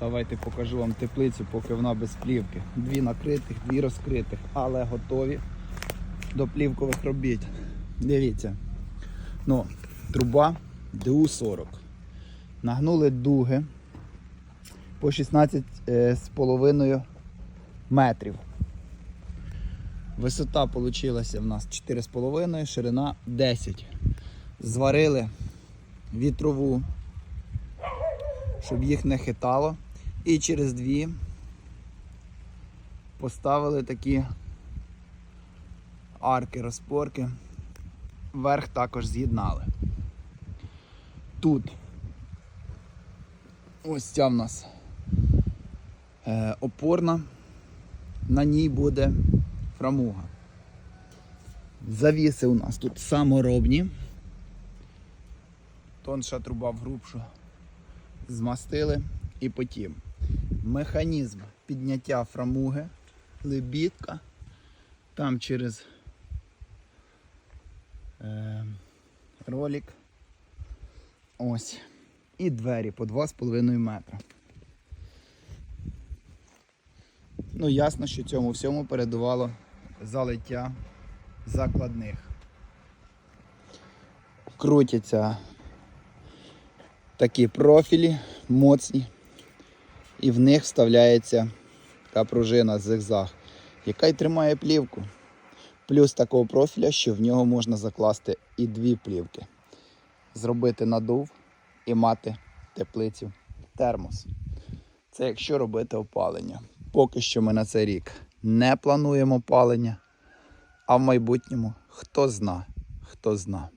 Давайте покажу вам теплицю, поки вона без плівки. Дві накритих, дві розкритих, але готові до плівкових робіт. Дивіться. Ну, труба ДУ-40. Нагнули дуги по 16 е, метрів. Висота вийшла в нас 4,5, ширина 10. Зварили вітрову, щоб їх не хитало. І через дві поставили такі арки, розпорки. Верх також з'єднали. Тут ось ця в нас е, опорна, на ній буде фрамуга. Завіси у нас тут саморобні. Тонша труба в грубшу змастили і потім. Механізм підняття фрамуги, лебідка, там через е, ролик. Ось. І двері по 2,5 метра. Ну, ясно, що цьому всьому передувало залиття закладних. Крутяться такі профілі моцні, і в них вставляється така пружина зигзаг, яка й тримає плівку. Плюс такого профіля, що в нього можна закласти і дві плівки. Зробити надув і мати теплицю термос. Це якщо робити опалення. Поки що ми на цей рік не плануємо опалення, а в майбутньому хто зна, хто зна.